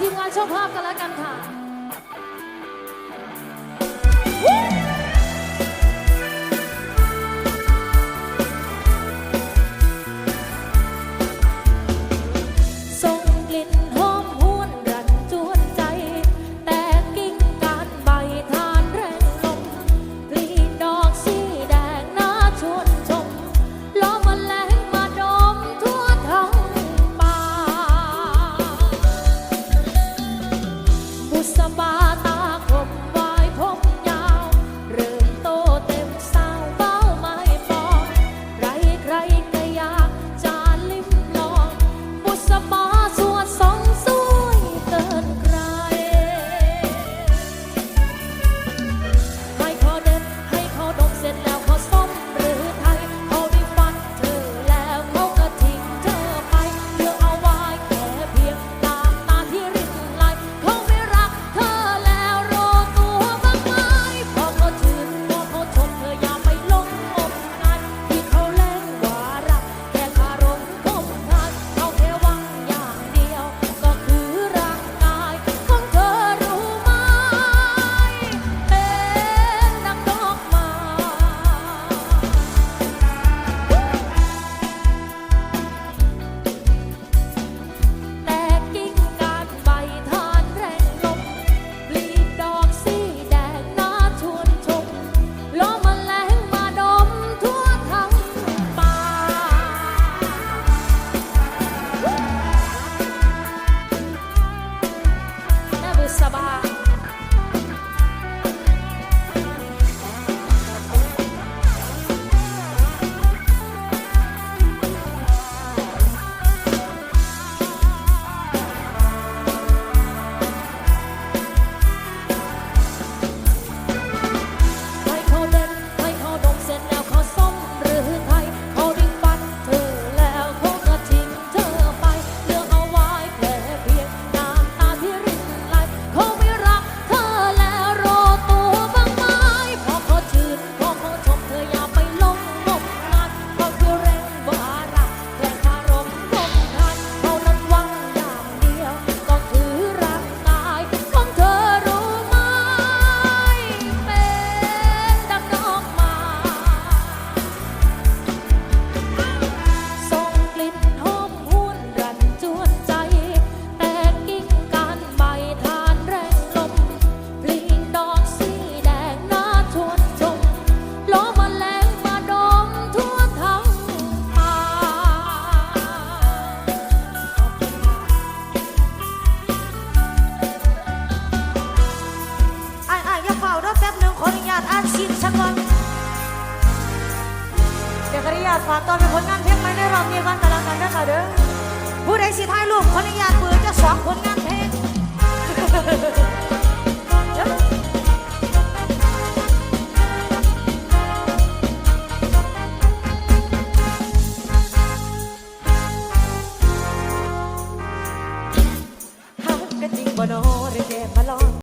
ทีมงานช่องภาพกันแล้วกันค่ะ คิดซะก่อนเดี๋ยวขออนุญาตฝากตอนเป็นผลงานเพลงไหม่ในรอบนี้ก่อนกันแล้วกันนะคะเด้อผู้ใดสิท้ายลูกคออนุญาตเบื่อจะสองผลงานเพลง